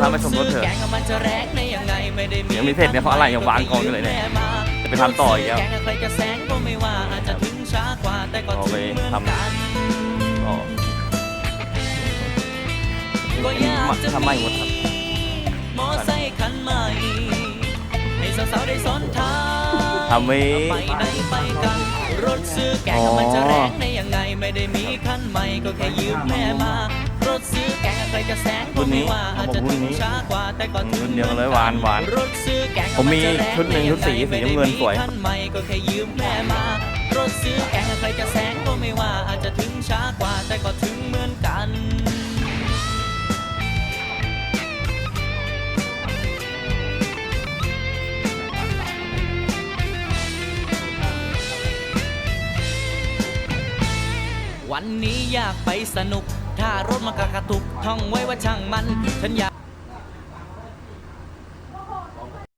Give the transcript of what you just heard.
ถ้าไม่สมรสเถอะแกงมันจะแรงในยังไงไม่ได้มียังไม่เสร็จเนี่ยเพราะอะไรยังวางกองอยู่เลยเนี่ยจะไปทำต่ออีกแล้วแกงใครจะแซงก็ไม่ว่าอาจจะถึงช้ากว่าแต่ก็เอาถึไปงเหมือนทำกันอ๋อก็อยากจะทำไมหมดครับมอไซค์คันใหม่ให้สาวๆได้ซ้อนท้ายทำไว้ไปไหนไปกันรถซื้อแกงอ๋อมันจะแรงในยังไงไม่ได้มีคันใหม่ก็แค่ยืมแม่มา จะแซงก็ไม่ว่าอาจจะถึงช้ากว่าแต่ก็ถึงรุ่นเดียวกันเลยหวานหวานรถซื้อแกงผมมีนจะแรงชุดหนึ่งชุดสีสีน้ำเงินสวยไม่ได้มีคันใหม่ก็แค่ยืมแม่มารถซื้อแกงใครจะแซงก็ไม่ว่า วันนี้อยากไปสนุก ถ้ารถมันกระตุกท่องไว้ว่าช่างมันฉันอยาก